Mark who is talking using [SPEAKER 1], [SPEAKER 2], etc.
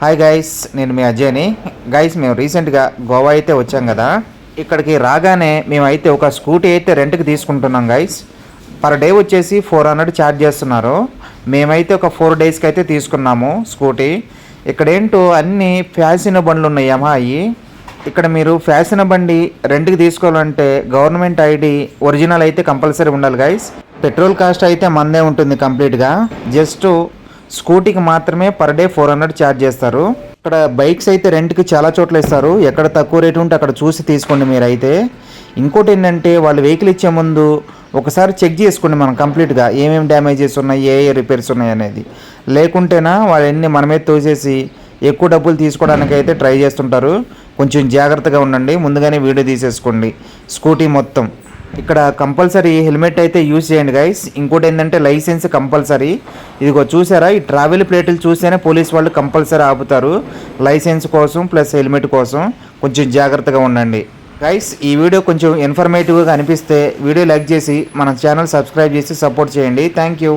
[SPEAKER 1] Hi guys నేను మీ అజయ్ని. Guys మేము రీసెంట్గా గోవా అయితే వచ్చాం కదా. ఇక్కడికి రాగానే మేమైతే ఒక స్కూటీ అయితే రెంట్కి తీసుకుంటున్నాం గైస్ పర్ డే వచ్చేసి ఫోర్ హండ్రెడ్ ఛార్జ్ చేస్తున్నారు. మేమైతే ఒక ఫోర్ డేస్కి అయితే తీసుకున్నాము స్కూటీ. ఇక్కడ ఏంటో అన్ని ఫ్యాషన్ బండ్లు ఉన్నాయి అమ్మాయి ఇక్కడ మీరు ఫ్యాషన్ బండి రెంట్కి తీసుకోవాలంటే గవర్నమెంట్ ఐడి ఒరిజినల్ అయితే కంపల్సరీ ఉండాలి గైస్ పెట్రోల్ కాస్ట్ అయితే మందే ఉంటుంది కంప్లీట్గా జస్ట్ స్కూటీకి మాత్రమే per day four hundred charge చేస్తారు. ఇక్కడ బైక్స్ అయితే రెంట్కి చాలా చోట్ల ఇస్తారు. ఎక్కడ తక్కువ రేటు ఉంటే అక్కడ చూసి తీసుకోండి మీరైతే. ఇంకోటి ఏంటంటే వాళ్ళు వెహికల్ ఇచ్చే ముందు ఒకసారి చెక్ చేసుకోండి మనం కంప్లీట్గా ఏమేమి డ్యామేజెస్ ఉన్నాయి ఏ ఏ రిపేర్స్ ఉన్నాయి అనేది. లేకుంటేనా వాళ్ళన్నీ మనమే తోసేసి ఎక్కువ డబ్బులు తీసుకోవడానికి అయితే ట్రై చేస్తుంటారు. కొంచెం జాగ్రత్తగా ఉండండి. ముందుగానే వీడియో తీసేసుకోండి. స్కూటీ మొత్తం. ఇక్కడ కంపల్సరీ హెల్మెట్ అయితే యూజ్ చేయండి గైస్ ఇంకోటి ఏంటంటే లైసెన్స్ కంపల్సరీ. ఇదిగో చూసారా? ఈ ట్రావెల్ ప్లేట్లు చూస్తేనే పోలీస్ వాళ్ళు కంపల్సరీ ఆపుతారు. లైసెన్స్ కోసం ప్లస్ హెల్మెట్ కోసం. కొంచెం జాగ్రత్తగా ఉండండి. గైస్ ఈ వీడియో కొంచెం ఇన్ఫర్మేటివ్గా అనిపిస్తే వీడియో లైక్ చేసి మన ఛానల్ సబ్స్క్రైబ్ చేసి సపోర్ట్ చేయండి. Thank you